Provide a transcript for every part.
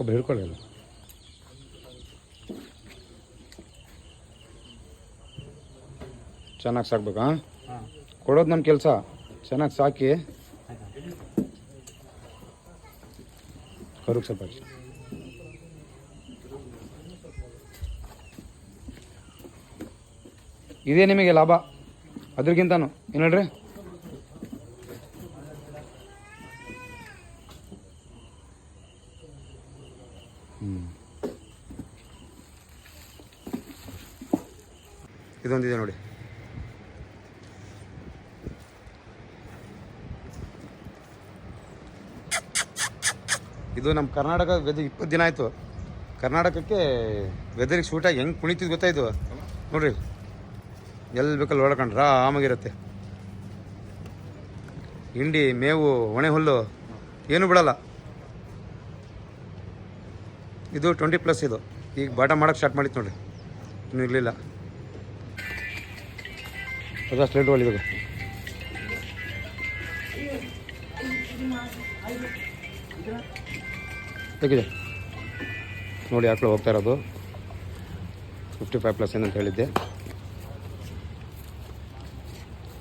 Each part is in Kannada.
ಒಬ್ಬ ಹಿಡ್ಕೊಳ್ಳಿಲ್ಲ. ಚೆನ್ನಾಗಿ ಸಾಕ್ಬೇಕಾ? ಕೊಡೋದು ನಮ್ಮ ಕೆಲಸ. ಚೆನ್ನಾಗಿ ಸಾಕಿ. ಕರುಗೆ ಸ್ವಲ್ಪ. ಇದೇ ನಿಮಗೆ ಲಾಭ. ಅದ್ರಿಗಿಂತನೂ. ಏನು ಹೇಳ್ರಿ? ಇದೊಂದಿದೆ ನೋಡಿ. ಇದು ನಮ್ಮ ಕರ್ನಾಟಕ ವೆದರ್ ಇಪ್ಪತ್ತು ದಿನ ಆಯಿತು. ಕರ್ನಾಟಕಕ್ಕೆ ವೆದರಿಗೆ ಸೂಟಾಗಿ ಹೆಂಗೆ ಕುಣಿತಿದ್ದು ಗೊತ್ತಾಯ್ತು ನೋಡ್ರಿ. ಎಲ್ಲಿ ಬೇಕಲ್ಲಿ ಓಡಕೊಂಡ್ರ ಆಮಾಗಿರುತ್ತೆ ಹಿಂಡಿ, ಮೇವು, ಒಣೆ ಹುಲ್ಲು, ಏನು ಬಿಡಲ್ಲ. ಇದು ಟ್ವೆಂಟಿ ಪ್ಲಸ್ ಇದು. ಈಗ ಬಾಟ ಮಾಡೋಕ್ಕೆ ಸ್ಟಾರ್ಟ್ ಮಾಡಿತ್ತು ನೋಡಿ ಇನ್ನೂ ಇರಲಿಲ್ಲ. ಅದ ಸ್ಲೇಟ್ ಒಳ್ಳೆ ಇದು ತೆಗಿದೆ ನೋಡಿ ಆಕಳು ಹೋಗ್ತಾ ಇರೋದು. ಫಿಫ್ಟಿ ಫೈವ್ ಪ್ಲಸ್ ಏನಂತ ಹೇಳಿದ್ದೆ.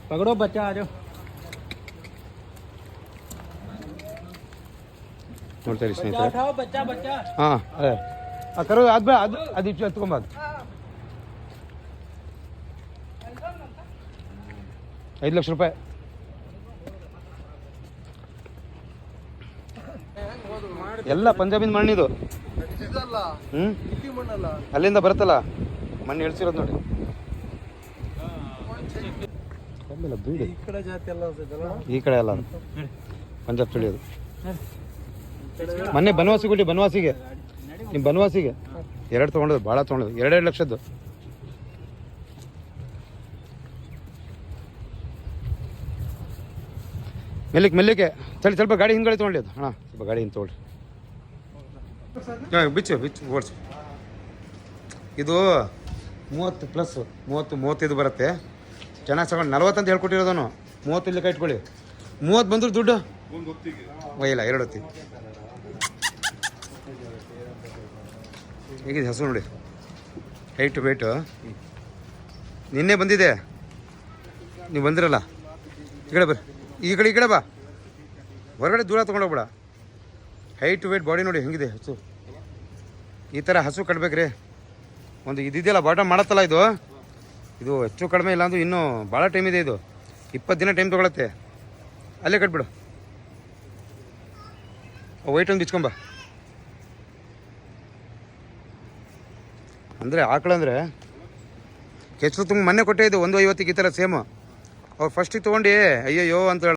ಪಗಡೋ ಬಚ್ಚ ಅದು ನೋಡ್ತಾರೆ ಸ್ನೇಹಿತರೆ. ಹಾಂ ಅದೇ. ಆ ಕರು ಅದು ಅದು ಅದು ಇಪ್ಸಿ ಹತ್ಕೊಂಬಾರ್ದು ಐದು ಲಕ್ಷ ರೂಪಾಯಿ. ಎಲ್ಲ ಪಂಜಾಬಿನ ಮಣ್ಣಿದು ಹ್ಞೂ ಅಲ್ಲಿಂದ ಬರುತ್ತಲ್ಲ? ಮಣ್ಣು ಇಳಿಸಿರೋದು ನೋಡಿ. ಈ ಕಡೆ ಎಲ್ಲ ಪಂಜಾಬ್ ತಿಳಿಯೋದು. ಮೊನ್ನೆ ಬನವಾಸಿ ಕೊಟ್ಟಿ ಬನವಾಸಿಗೆ. ನಿಮ್ಮ ಬನವಾಸಿಗೆ? ಎರಡು ತೊಗೊಂಡದ್ದು, ಭಾಳ ತೊಗೊಂಡದ್ದು. ಎರಡೆರಡು ಲಕ್ಷದ್ದು. ಮೆಲ್ಲಿಗೆ. ಮೆಲ್ಲಿಕೆ ತಳಿ ಸ್ವಲ್ಪ ಗಾಡಿ ಹಿಂದ್ಗಡೆ ತೊಗೊಳ್ಳಿ ಅದು. ಅಣ್ಣ, ಸ್ವಲ್ಪ ಗಾಡಿ ಹಿಂಗೆ ತೊಗೊಳ್ಳಿ ಹಾಂ ಬಿಚ್ಚು ಬಿಚ್ಚು, ಓಡಿಸಿ. ಇದು ಮೂವತ್ತು ಪ್ಲಸ್, ಮೂವತ್ತು, ಮೂವತ್ತೈದು ಬರುತ್ತೆ. ಚೆನ್ನಾಗಿ ತಗೊಂಡು ನಲ್ವತ್ತು ಅಂತ ಹೇಳ್ಕೊಟ್ಟಿರೋದನು. ಮೂವತ್ತು ಇಲ್ಲಿ ಇಟ್ಕೊಳ್ಳಿ ಮೂವತ್ತು ಬಂದ್ರು ದುಡ್ಡು? ಒಯ್ಯಿಲ್ಲ ಎರಡು ಹೊತ್ತಿ ಹೇಗಿದೆ ಹಸು ನೋಡಿ? ಹೈಟ್ ವೇಟು ನಿನ್ನೆ ಬಂದಿದೆ. ನೀವು ಬಂದಿರಲ್ಲ? ಈ ಕಡೆ ಬರ್ರಿ. ಈ ಕಡೆ ಈ ಕಡೆ ಬಾ. ಹೊರಗಡೆ ದೂರ ತೊಗೊಂಡೋಗ್ಬೇಡ ಹೈಟ್ ವೇಟ್ ಬಾಡಿ ನೋಡಿ ಹೆಂಗಿದೆ ಹಸು? ಈ ಥರ ಹಸು ಕಟ್ಬೇಕ್ರಿ. ಒಂದು ಇದಿದೆಯಲ್ಲ ಬಾಟಮ್ ಮಾಡತ್ತಲ್ಲ ಇದು? ಇದು ಹೆಚ್ಚು ಕಡಿಮೆ ಇಲ್ಲ ಅಂದ್ರೂ ಇನ್ನೂ ಭಾಳ ಟೈಮ್ ಇದೆ ಇದು. ಇಪ್ಪತ್ತು ದಿನ ಟೈಮ್ ತೊಗೊಳತ್ತೆ. ಅಲ್ಲೇ ಕಟ್ಬಿಡು. ವೈಟ್ ಒಂದು ಬಿಚ್ಕೊಂಬ ಅಂದರೆ ಆಕಳಂದ್ರೆ ಕೆಚ್ಚಲು ತುಂಬ ಮೊನ್ನೆ ಕೊಟ್ಟೆ ಇದು ಒಂದು ಐವತ್ತಿಗೆ ಈ ಥರ ಸೇಮು ಅವ್ರು ಫಸ್ಟಿಗೆ ತೊಗೊಂಡು, ಅಯ್ಯಯ್ಯೋ ಅಂತ